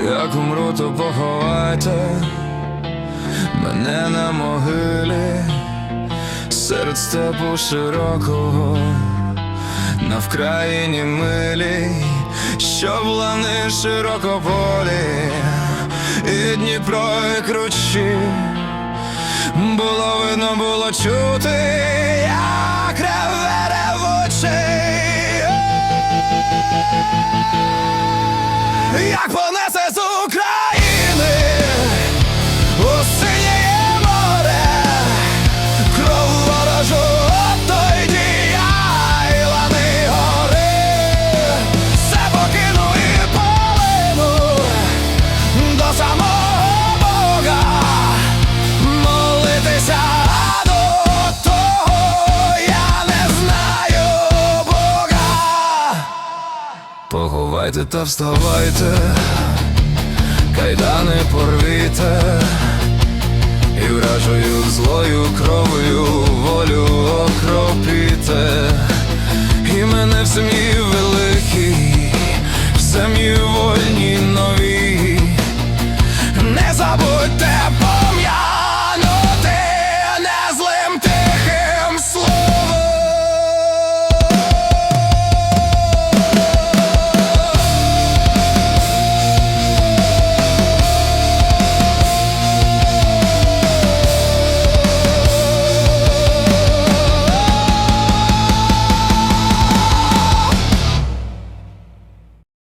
Як умру, то поховайте мене на могилі серед степу широкого, на вкраїні милій, що лани широкополі, і Дніпро і кручі, було видно, було чути, як реве ревучий. Як Поховайте та вставайте, кайдани порвіте, і вражою злою кров'ю волю окропіте, і мене в сім'ї